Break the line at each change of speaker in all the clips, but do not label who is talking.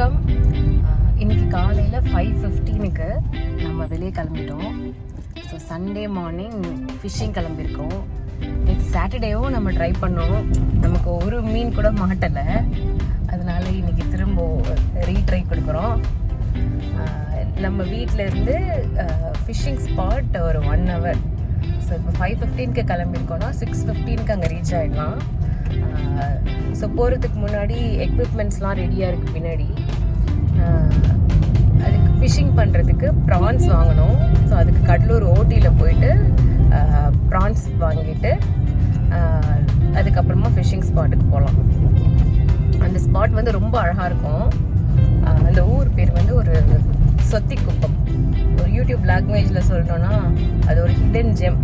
வணக்கம். இன்றைக்கி இன்னைக்கு காலையில் ஃபைவ் ஃபிஃப்டீனுக்கு நம்ம வெளியே கிளம்பிட்டோம். ஸோ சண்டே மார்னிங் ஃபிஷ்ஷிங் கிளம்பியிருக்கோம். நேற்று சாட்டர்டேவும் நம்ம ட்ரை பண்ணோம். நமக்கு ஒரு மீன் கூட மாட்டலை. அதனால இன்னைக்கு திரும்ப ரீட்ரை கொடுக்குறோம். நம்ம வீட்டில் இருந்து ஃபிஷ்ஷிங் ஸ்பாட் ஒரு ஒன் ஹவர் ஸோ இப்போ ஃபைவ் ஃபிஃப்டீனுக்கு கிளம்பியிருக்கோன்னா சிக்ஸ் ஃபிஃப்டீனுக்கு அங்கே ரீச் ஆகிடலாம் ஸோ போகிறதுக்கு முன்னாடி எக்யூப்மெண்ட்ஸ்லாம் ரெடியாக இருக்குது பின்னாடி. அதுக்கு ஃபிஷ்ஷிங் பண்ணுறதுக்கு ப்ரான்ஸ் வாங்கணும். ஸோ அதுக்கு கடலூர் ஓட்டியில் போயிட்டு ப்ரான்ஸ் வாங்கிட்டு அதுக்கப்புறமா ஃபிஷ்ஷிங் ஸ்பாட்டுக்கு போகலாம் அந்த ஸ்பாட் வந்து ரொம்ப அழகாக இருக்கும். அந்த ஊர் பேர் வந்து ஒரு சொத்தி குப்பம் ஒரு யூடியூப் லாங்குவேஜில் சொல்லணும்னா அது ஒரு ஹிடன் ஜெம்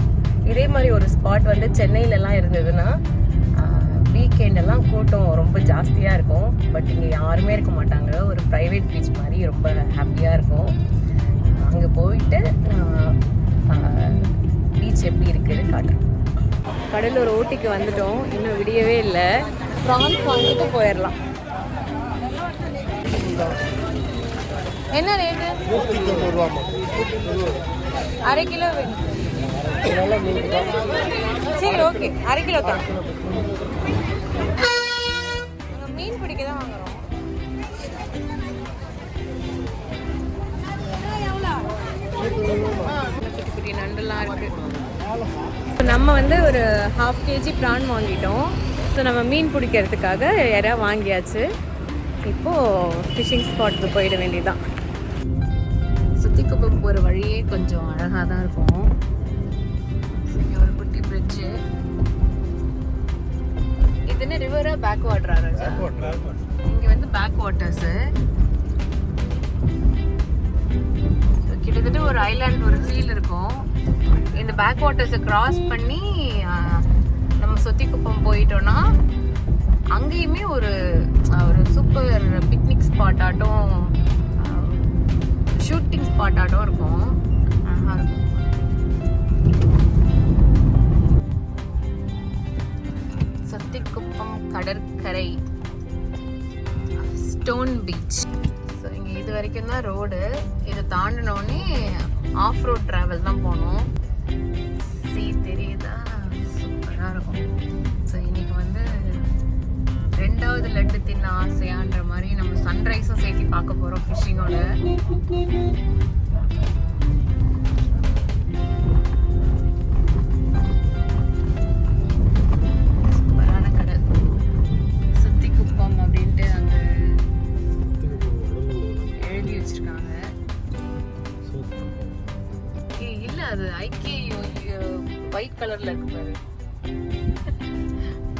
இதே மாதிரி ஒரு ஸ்பாட் வந்து சென்னையிலலாம் இருந்ததுன்னா வீக்கெண்ட் எல்லாம் கூட்டம் ரொம்ப ஜாஸ்தியாக இருக்கும். பட் இங்கே யாருமே இருக்க மாட்டாங்க. ஒரு ப்ரைவேட் பீச் மாதிரி ரொம்ப ஹாப்பியாக இருக்கும். அங்கே போயிட்டு பீச் எப்படி இருக்குது காட்டுறேன். கடலூர் ஊட்டிக்கு வந்துட்டோம். இன்னும் விடியவே இல்லை. ப்ரான்ஸ் வாங்கிட்டு போயிடலாம். என்ன ரேட்டு அரை கிலோ வேணும். சரி ஓகே அரை கிலோ தான். குட்டி குட்டி நண்டுலாம் இருக்கு. இப்ப நம்ம வந்து ஒரு ஹாஃப் கேஜி ப்ரான் வாங்கிட்டோம். ஸோ நம்ம மீன் பிடிக்கிறதுக்காக இறா வாங்கியாச்சு. இப்போது ஃபிஷிங் ஸ்பாட்டுக்கு போயிட வேண்டியதுதான். சுத்திக்குப்பம் போகிற வழியே கொஞ்சம் அழகாக தான் இருக்கும். இங்கே ஒரு குட்டி பிரிட்ஜு இது என்ன ரிவரா பேக் வாட்டரா இங்கே வந்து பேக் வாட்டர்ஸு கிட்டத்தட்ட ஒரு ஐலாண்ட் ஒரு ஃபீல் இருக்கும். இந்த பேக் வாட்டர்ஸை கிராஸ் பண்ணி நம்ம நம்ம சொத்திக்குப்பம் போயிட்டோம்னா அங்கேயுமே ஒரு ஒரு சூப்பர் பிக்னிக் ஸ்பாட் ஆட்டம் ஷூட்டிங் ஸ்பாட் ஆட்டம் இருக்கும். அழகா இருக்கும் சத்திக்குப்பம் கடற்கரை. ஸ்டோன் பீச் இது வரைக்கும் தான் ரோடு இதை தாண்டினோடனே ஆஃப் ரோட் ட்ராவல் தான் போகணும் சீ தெரியுதா? சூப்பராக இருக்கும். ஸோ இன்றைக்கி வந்து ரெண்டாவது லட்டு தின்ன ஆசையான்ற மாதிரி நம்ம சன்ரைஸும் சேர்த்து பார்க்க போகிறோம் ஃபிஷ்ஷிங்கோட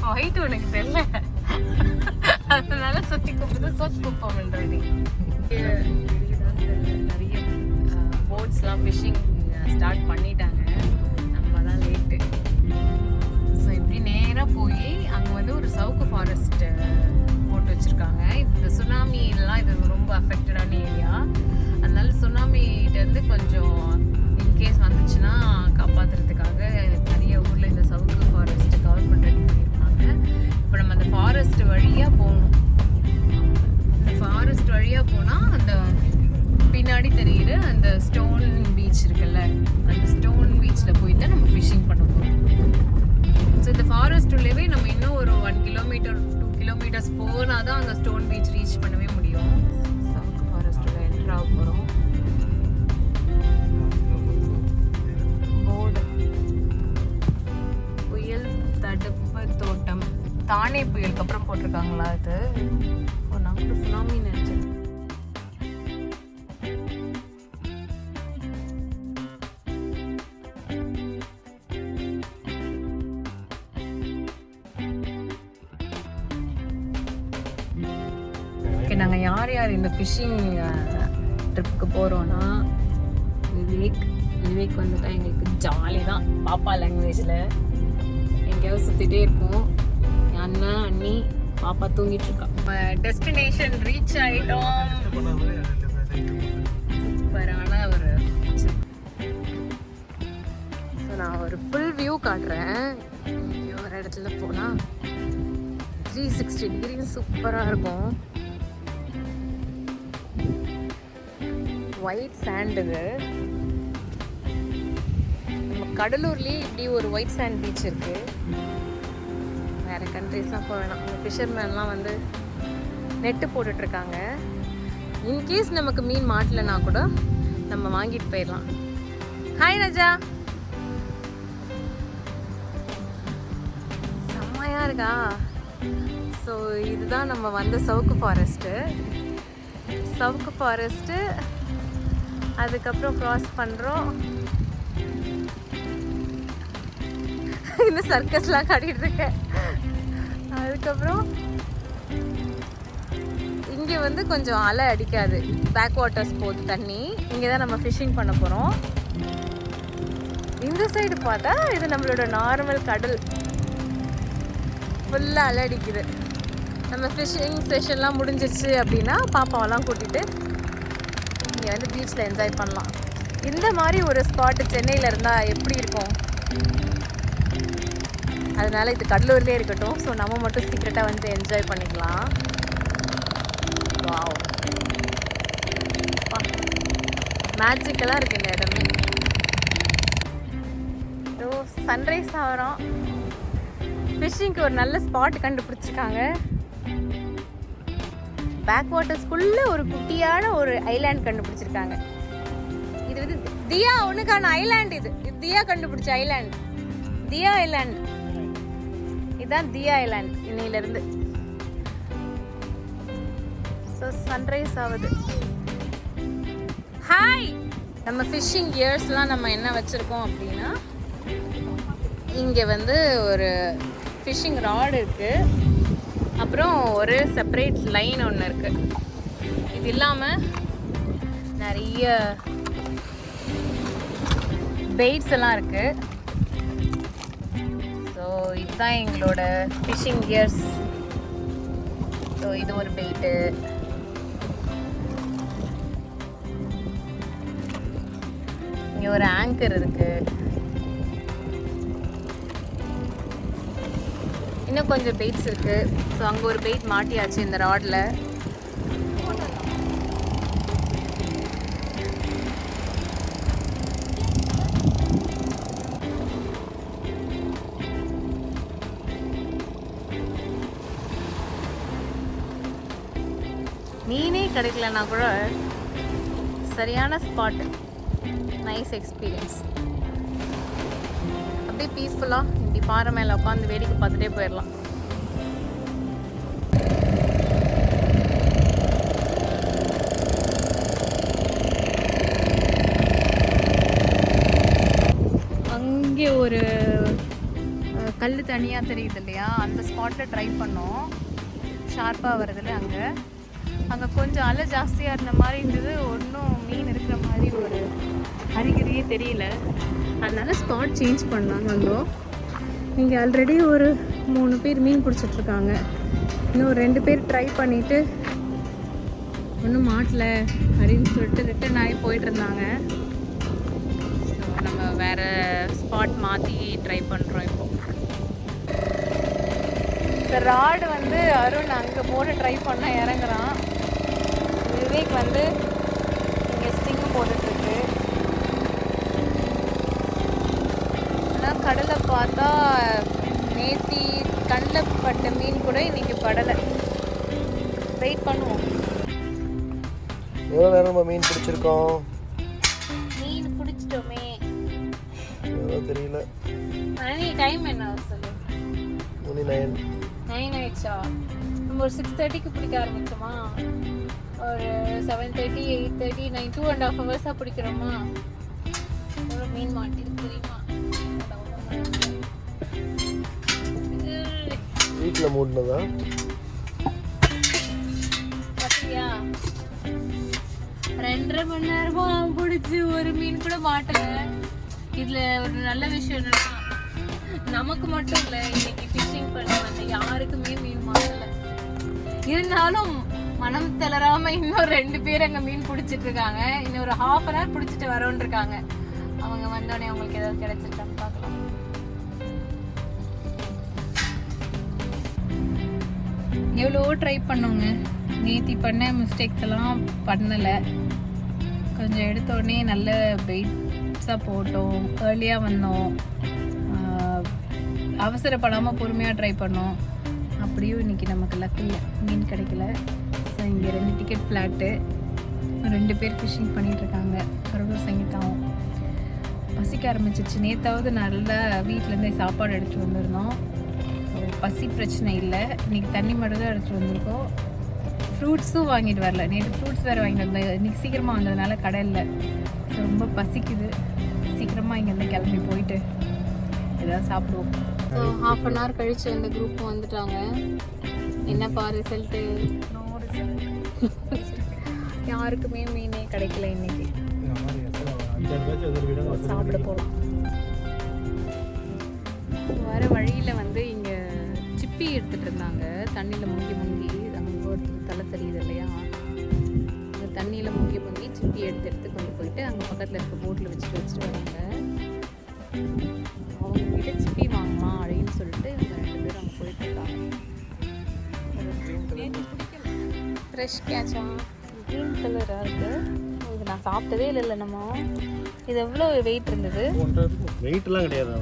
Oh, ஒயிட் உனக்கு தெரியல. அதனால சுத்தி குப்பது சொத்து குப்பம்ன்றது நிறைய போட்ஸ்லாம் ஃபிஷிங் ஸ்டார்ட் பண்ணிட்டாங்க. நம்ம தான் லேட்டு ஸோ இப்படி நேராக போய் அங்கே வந்து ஒரு சவுக்கு ஃபாரஸ்ட் போட்டு வச்சுருக்காங்க. இந்த சுனாமிலாம் இது ரொம்ப அஃபெக்டடான ஏரியா அதனால சுனாமிகிட்டேருந்து கொஞ்சம் இன்கேஸ் வந்துச்சுன்னா காப்பாற்றுறதுக்காக நிறைய ஊரில் இந்த சவுக்கு நம்ம அந்த ஃபாரஸ்ட் வழியாக போகணும். இந்த ஃபாரஸ்ட் வழியாக போனால் அந்த பின்னாடி தெரிகிற அந்த ஸ்டோன் பீச் இருக்குல்ல அந்த ஸ்டோன் பீச்சில் போய் தான் நம்ம ஃபிஷிங் பண்ண போகிறோம் ஸோ இந்த ஃபாரஸ்ட் உள்ளவே நம்ம இன்னும் ஒரு ஒன் கிலோமீட்டர் டூ கிலோமீட்டர்ஸ் போனால் தான் அந்த ஸ்டோன் பீச் ரீச் பண்ணவே முடியும். சவுக்கு ஃபாரஸ்ட் உள்ள போகிறோம் தானே புயலுக்கு அப்புறம் போட்டிருக்காங்களா அது ஓ நான் கூட சுனாமி ஓகே நாங்கள் யார் யார் இந்த ஃபிஷிங் ட்ரிப்புக்கு போகிறோன்னா விவேக். விவேக் வந்துட்டா எங்களுக்கு ஜாலி தான். பாப்பா லாங்குவேஜில் எங்கேயாவது சுற்றிட்டே இருப்போம். பண்ணி பாப்பா தூங்கிட்டு இருக்கா. டெஸ்டினேஷன் ரீச் ஆகிட்டோம் சூப்பரான ஒரு நான் ஒரு ஃபுல் வியூ காட்டுறேன். ஒரு இடத்துல போனால் த்ரீ சிக்ஸ்டி டிகிரி சூப்பராக இருக்கும். ஒயிட் சாண்ட் இது. நம்ம கடலூர்லேயே இப்படி ஒரு ஒயிட் சாண்ட் பீச் இருக்குது வேற கண்ட்ரிஸ்லாம் போக வேணாம் அந்த ஃபிஷர்மேன்லாம் வந்து நெட்டு போட்டுட்ருக்காங்க. இன்கேஸ் நமக்கு மீன் மாட்டலைன்னா கூட நம்ம வாங்கிட்டு போயிடலாம். ஹாய் ராஜா செம்மையாக இருக்கா? ஸோ இதுதான் நம்ம வந்த சவுக்கு ஃபாரஸ்ட்டு சவுக்கு ஃபாரஸ்ட்டு அதுக்கப்புறம் க்ராஸ் பண்ணுறோம் இன்னும் சர்க்கஸ்லாம் காட்டிகிட்டு இருக்கேன் அதுக்கப்புறம் இங்கே வந்து கொஞ்சம் அலை அடிக்காது. பேக் வாட்டர்ஸ் போகுது தண்ணி. இங்கே தான் நம்ம ஃபிஷ்ஷிங் பண்ண போகிறோம் இந்த சைடு பார்த்தா இது நம்மளோட நார்மல் கடல். ஃபுல்லாக அலை அடிக்குது. நம்ம ஃபிஷ்ஷிங் செஷன்லாம் முடிஞ்சிருச்சு அப்படின்னா பாப்பாவெல்லாம் கூட்டிகிட்டு இங்கே வந்து பீச்சில் என்ஜாய் பண்ணலாம். இந்த மாதிரி ஒரு ஸ்பாட்டு சென்னையில் இருந்தால் எப்படி இருக்கும்? அதனால இது கடலூர்லேயே இருக்கட்டும். ஸோ நம்ம மட்டும் சீக்கிரட்டாக வந்து என்ஜாய் பண்ணிக்கலாம். வாவ் மேஜிக்கலாக இருக்கு இந்த இடமே. ஸோ சன்ரைஸ் ஆகிறோம் ஃபிஷ்ஷிங்க்கு ஒரு நல்ல ஸ்பாட் கண்டுபிடிச்சிருக்காங்க. பேக் வாட்டர்ஸ்குள்ளே ஒரு குட்டியான ஒரு ஐலாண்ட் கண்டுபிடிச்சிருக்காங்க. இது வந்து தியா உனக்கான ஐலாண்ட் இது. இது தியா கண்டுபிடிச்ச ஐலாண்ட் தியா ஐலாண்ட் இதுதான் தி ஐலாண்ட் இன்னையிலிருந்து. ஸோ சன்ரைஸ் ஆகுது. ஹாய் நம்ம ஃபிஷ்ஷிங் இயர்ஸ்லாம் நம்ம என்ன வச்சுருக்கோம் அப்படின்னா இங்கே வந்து ஒரு ஃபிஷ்ஷிங் ராடு இருக்குது அப்புறம் ஒரு செப்பரேட் லைன் ஒன்று இருக்குது இது இல்லாமல் நிறைய பெயிட்ஸ் எல்லாம் இருக்குது இதுதான் எங்களோட ஃபிஷிங் கியர்ஸ் ஸோ இது ஒரு பெயிட்டு இங்கே ஒரு ஆங்கர் இருக்கு. இன்னும் கொஞ்சம் பெயிட்ஸ் இருக்கு. ஸோ அங்கே ஒரு பெயிட் மாட்டியாச்சு இந்த ராடில் கிடைக்கலனா கூட சரியான ஸ்பாட் நைஸ் எக்ஸ்பீரியன்ஸ் அப்படியே பீஸ்ஃபுல்லாக இப்படி பாறை மேலே உட்காந்து வேடிக்கை பார்த்துட்டே போயிடலாம். அங்கே ஒரு கல் தனியாக தெரியுது இல்லையா? அந்த ஸ்பாட்டில் ட்ரை பண்ணோம். ஷார்ப்பாக வருதுல்ல அங்கே. அங்கே கொஞ்சம் அலை ஜாஸ்தியாக இருந்த மாதிரி இருந்தது ஒன்றும் மீன் இருக்கிற மாதிரி ஒரு அறிகுறியே தெரியல. அதனால ஸ்பாட் சேஞ்ச் பண்ணாங்க அங்கே இங்கே ஆல்ரெடி ஒரு மூணு பேர் மீன் பிடிச்சிட்ருக்காங்க இன்னும் ஒரு ரெண்டு பேர் ட்ரை பண்ணிவிட்டு ஒன்றும் மாட்டல அப்படின்னு சொல்லிட்டு ரிட்டர்ன் ஆகி போயிட்டு இருந்தாங்க. So, நம்ம வேறு ஸ்பாட் மாற்றி ட்ரை பண்ணுறோம் இப்போ. இந்த ராடு வந்து அருண் அங்கே போட்டு ட்ரை பண்ண இறங்குறான். விவேக் வந்து இங்கே ஸ்டிங் போட்டுட்ருக்கு ஆனால் கடலை பார்த்தா நேத்தி கண்ணில் பட்ட மீன் கூட இன்னைக்கு படலை. வெயிட் பண்ணுவோம்.
எவ்வளோ நேரம் நம்ம மீன் பிடிச்சிருக்கோம்?
மீன் பிடிச்சிட்டோமே.
எவ்வளோ தெரியல.
மணி டைம் என்ன சொல்லு?
மணி நைன்
நைன் ஆயிடுச்சா? நம்ம ஒரு சிக்ஸ் தேர்ட்டிக்கு பிடிக்க ஆரம்பிச்சோமா ஒரு seven thirty eight thirty nine two and half ஹவர்ஸாக பிடிக்கிறோமா? ஒரு மீன் மாட்டிருக்கு தெரியுமா?
வீட்டில் மூடினதா?
பாத்தியா? ரெண்டரை மணி நேரமா பிடிச்சி ஒரு மீன் கூட மாட்டல. இதுல ஒரு நல்ல விஷயம் என்னன்னா நமக்கு மட்டும் இல்ல இன்னைக்கு ஃபிஷிங் பண்ண வந்த யாருக்குமே மீன் மாட்டல. இருந்தாலும் மனம் தளராம இன்னும் ரெண்டு பேர் அங்க மீன் பிடிச்சிட்டு இருக்காங்க. இன்னும் ஒரு ஹாஃப் அன் ஹவர் பிடிச்சிட்டு வரோன்னு இருக்காங்க. அவங்க வந்தோடனே அவங்களுக்கு ஏதாவது கிடைச்சிருக்கான்னு பார்க்கலாம். எவ்வளோ ட்ரை பண்ணோங்க. நேத்தி பண்ண மிஸ்டேக்ஸ் எல்லாம் பண்ணலை. கொஞ்சம் எடுத்தோடனே நல்ல வெயிட்ஸாக போட்டோம். ஏர்லியாக வந்தோம். அவசரப்படாமல் பொறுமையாக ட்ரை பண்ணோம். அப்படியும் இன்னைக்கு நமக்கு லக் இல்லை. மீன் கிடைக்கல. இங்கே ரெண்டு டிக்கெட் ஃப்ளாட்டு ரெண்டு பேர் ஃபிஷிங் பண்ணிகிட்ருக்காங்க கருடூர் சங்கீதாவும். பசிக்க ஆரம்பிச்சிச்சு. நேத்தாவது நல்லா வீட்டிலேருந்தே சாப்பாடு எடுத்துகிட்டு வந்திருந்தோம். பசி பிரச்சனை இல்லை. இன்னைக்கு தண்ணி மட்டும் தான் எடுத்துகிட்டு வந்திருக்கோம். ஃப்ரூட்ஸும் வாங்கிட்டு வரல. நேற்று ஃப்ரூட்ஸ் வேறு வாங்கிட்டு வந்தேன். இன்னைக்கு சீக்கிரமாக வந்ததுனால கடை இல்லை. ரொம்ப பசிக்குது. சீக்கிரமாக இங்கேருந்து கிளம்பி போயிட்டு ஏதாவது சாப்பிடுவோம். ஸோ ஹாஃப் அன் ஹவர் கழிச்சு அந்த குரூப் வந்துட்டாங்க. என்னப்பா ரிசல்ட்டு யாருக்குமே மீனே கிடைக்கல இன்னைக்கு. சாப்பிட போகலாம் வர வழியில் வந்து இங்கே சிப்பி எடுத்துகிட்டு இருந்தாங்க. தண்ணியில் முங்கி முங்கி அங்கே ஒருத்தர் தலை தெரியுது இல்லையா? அந்த தண்ணியில் முங்கி முங்கி சிப்பி எடுத்து எடுத்து கொண்டு போயிட்டு அங்கே பக்கத்தில் இருக்க போட்டில் வச்சுட்டு வச்சுட்டு வராங்க அவங்க கிட்ட சிப்பி வாங்கலாம் அப்படின்னு சொல்லிட்டு இவங்க ரெண்டு பேரும் அங்கே போயிட்டு இருக்காங்க. ஃப்ரெஷ் கேட்சா க்ரீன் கலராக இருக்கு. இது நான் சாப்பிட்டதே இல்லை நம்ம இது எவ்வளோ வெயிட் இருந்தது?
வெயிட்லாம் கிடையாது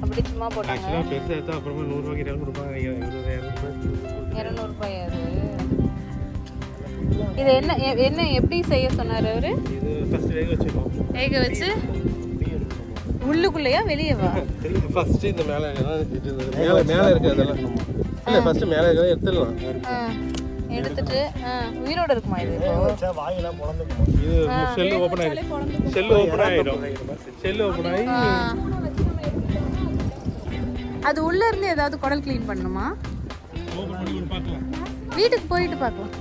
அப்படி சும்மா போட்டாங்க.
பெருசாக எடுத்தா அப்புறமா நூறுரூவாய்க்கு இருபது கொடுப்பாங்க
இரநூறுபாய் அது. இது என்ன எ- என்ன எப்படி செய்ய சொன்னார் அவரு?
வேக
வச்சு? உள்ளுக்குள்ளேயா வெளியவா
ஃபர்ஸ்ட் இந்த மேலே மேலே மேலே இருக்கு அதெல்லாம் இல்லை ஃபர்ஸ்ட் மேலே இருக்கிறத எடுத்துடலாம்.
எடுத்துட்டு உயிரோட இருக்குமா இது இப்போ?
வாயெல்லாம் இது செல்லு செல்லு செல்லு ஆகி.
அது உள்ள இருந்து ஏதாவது குடல் க்ளீன் பண்ணணுமா வீட்டுக்கு போயிட்டு பார்க்கலாம்.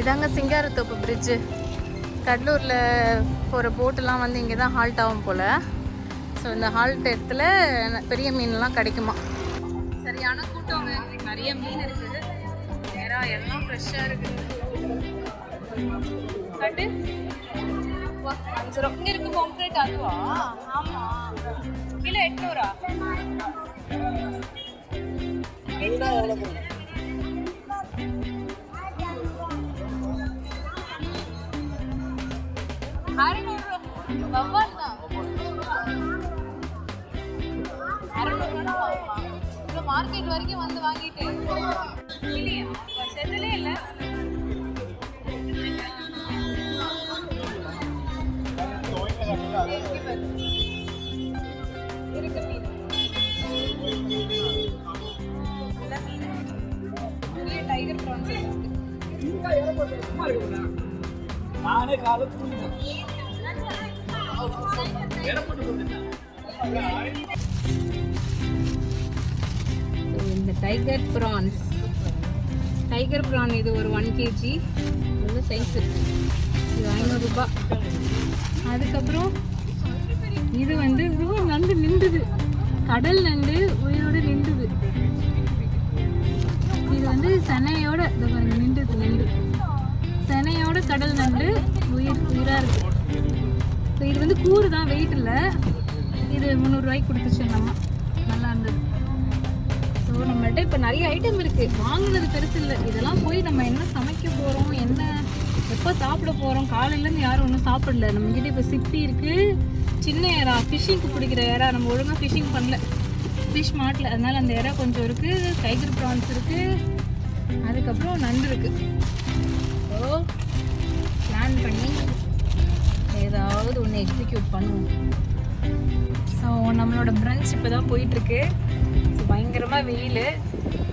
இதாங்க சிங்காரத்தோப்பு பிரிட்ஜு கடலூரில் போகிற போட்டெல்லாம் வந்து இங்கே தான் ஹால்ட் ஆகும் போல். ஸோ இந்த ஹால்ட் இடத்துல பெரிய மீன்லாம் கிடைக்குமா? சரியான கூட்டங்க நிறைய மீன் இருக்குது. நேரா எல்லாம் ஃப்ரெஷ்ஷாக இருக்குது கட்டு அஞ்சு ரூபா. இங்கே இருக்கு பொம்ப்ளேட் அதுவா? ஆமாம் கிலோ எட்நூறா? அறுநூறு வவ்வால் தான் அறுநூறு. இப்போ மார்க்கெட் வரைக்கும் வந்து வாங்கிட்டு. இல்லையா? செதிலே இல்லை. இருக்கு மீன். நல்ல மீன். இங்கே டைகர் ப்ரான்ஸ் இருக்கு So, இந்த டைகர் ப்ரான்ஸ் டைகர் ப்ரான் இது ஒரு ஒன் கேஜி நல்ல சைஸ் இது ஐநூறுரூபா அதுக்கப்புறம் இது வந்து இதுவும் நண்டு நின்றுது. கடல் நண்டு உயிரோடு நின்றுது. இது வந்து சென்னையோட இந்த பாருங்க நின்றுது நண்டு சென்னையோட கடல் நண்டு உயிர் உயிராக இருக்கு. ஸோ இது வந்து கூறு தான் வெயிட் இல்லை இது முந்நூறுரூவாய்க்கு கொடுத்துச்சு நம்ம. நல்லா இருந்தது. ஸோ நம்மள்ட்ட. இப்போ நிறைய ஐட்டம் இருக்குது வாங்கினது பெருசு இல்லை. இதெல்லாம் போய் நம்ம என்ன சமைக்க போகிறோம் என்ன எப்போ சாப்பிட போகிறோம் காலையிலேருந்து யாரும் ஒன்றும் சாப்பிடல. நம்மக்கிட்ட இப்போ சிப்பி இருக்குது சின்ன ஏரா ஃபிஷ்ஷிங்க்கு பிடிக்கிற ஏரா நம்ம ஒழுங்காக ஃபிஷ்ஷிங் பண்ணல. ஃபிஷ் மாட்டில். அதனால் அந்த ஏரா கொஞ்சம் இருக்குது டைகர் ப்ரான்ஸ் இருக்குது அதுக்கப்புறம் நண்டு இருக்குது ஸோ பிளான் பண்ணி ஏதாவது ஒன்று எக்ஸிக்யூட் பண்ணுவோம். ஸோ நம்மளோட பிரஞ்ச் இப்போ தான் போயிட்டுருக்கு பயங்கரமாக வெயில்.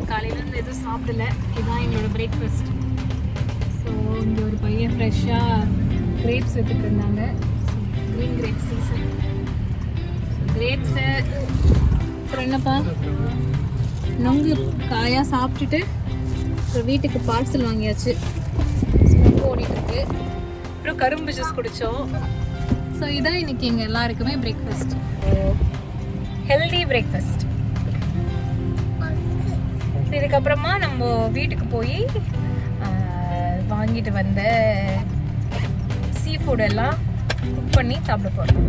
காலையிலேருந்து எதுவும் சாப்பிடல. இதுதான் எங்களோட பிரேக்ஃபாஸ்ட் ஸோ இங்கே ஒரு பையன் ஃப்ரெஷ்ஷாக கிரேப்ஸ் வித்துட்டு இருந்தாங்க. க்ரீன் கிரேப்ஸ் சீசன் கிரேப்ஸு அப்புறம் என்னப்பா? நொங்கு காயாக சாப்பிட்டுட்டு அப்புறம் வீட்டுக்கு பார்சல் வாங்கியாச்சு. ஸ்மோக் ஓடிட்டுருக்கு. அப்புறம் கரும்பு ஜூஸ் குடித்தோம் ஸோ இதான் இன்றைக்கி எங்கள் எல்லாருக்குமே பிரேக்ஃபாஸ்ட் ஹெல்தி பிரேக்ஃபாஸ்ட் இதுக்கப்புறமா நம்ம வீட்டுக்கு போய் வாங்கிட்டு வந்த சீ ஃபுட் எல்லாம் குக் பண்ணி சாப்பிட போகிறோம்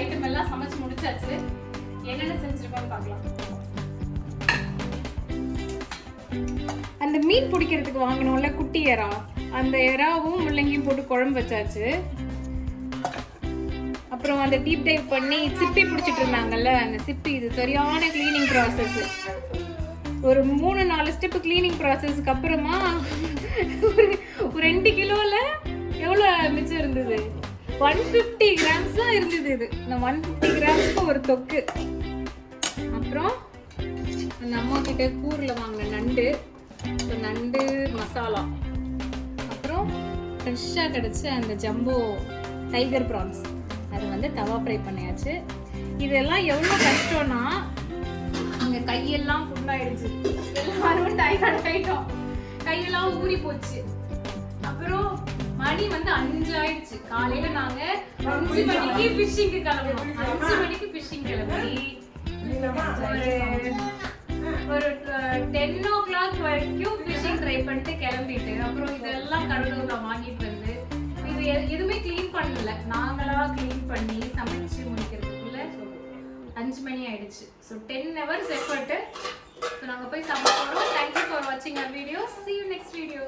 ஐட்டம் எல்லாம் சமைச்சு முடிச்சாச்சு. என்னென்ன செஞ்சிருக்கோம்னு பார்க்கலாம். அந்த மீன் பிடிக்கிறதுக்கு வாங்கினோம்ல குட்டி எறா. அந்த எறாவும் முள்ளங்கியும் போட்டு குழம்பு வச்சாச்சு. அப்புறம் அந்த டீப் டைப் பண்ணி சிப்பி பிடிச்சிட்டு இருந்தாங்கல்ல அந்த சிப்பி இது சரியான கிளீனிங் ப்ராசஸ் ஒரு மூணு நாலு ஸ்டெப் கிளீனிங் ப்ராசஸ்க்கு அப்புறமா ஒரு ஒரு ரெண்டு கிலோல எவ்வளோ மிச்சம் இருந்தது? ஒன் ஃபிஃப்டி கிராம்ஸ் தான் இருந்தது இது. இந்த ஒன் ஃபிஃப்டி கிராம்ஸ்க்கு ஒரு தொக்கு. அப்புறம் அந்த அம்மா கிட்ட கூரில் வாங்கின நண்டு. நண்டு மசாலா. அப்புறம் ஃப்ரெஷ்ஷாக கிடச்ச அந்த ஜம்போ டைகர் ப்ரான்ஸ் அது வந்து தவா ஃப்ரை பண்ணியாச்சு. இதெல்லாம் எவ்வளோ கஷ்டம்னா அங்கே கையெல்லாம் புண்ணாயிடுச்சு எல்லாரும் டயர்ட் ஆயிட்டோம். கையெல்லாம் ஊறி போச்சு. அப்புறம் மணி வந்து அஞ்சு ஆயிடுச்சு. காலையில நாங்க அஞ்சு மணிக்கு ஃபிஷிங்க்கு கிளம்பணும் அஞ்சு மணிக்கு ஃபிஷிங் கிளம்பி ஒரு டென் ஓ கிளாக் வரைக்கும் ஃபிஷிங் ட்ரை பண்ணிட்டு கிளம்பிட்டு அப்புறம் இதெல்லாம் கடலூர்ல வாங்கிட்டு வந்து இது எதுவுமே க்ளீன் பண்ணல. நாங்களா க்ளீன் பண்ணி சமைச்சு முடிக்கிறதுக்குள்ள அஞ்சு மணி ஆயிடுச்சு. So ten hours effort so நாங்கள் போய் சமைக்கிறோம். தேங்க்யூ ஃபார் வாட்சிங் our video see you next video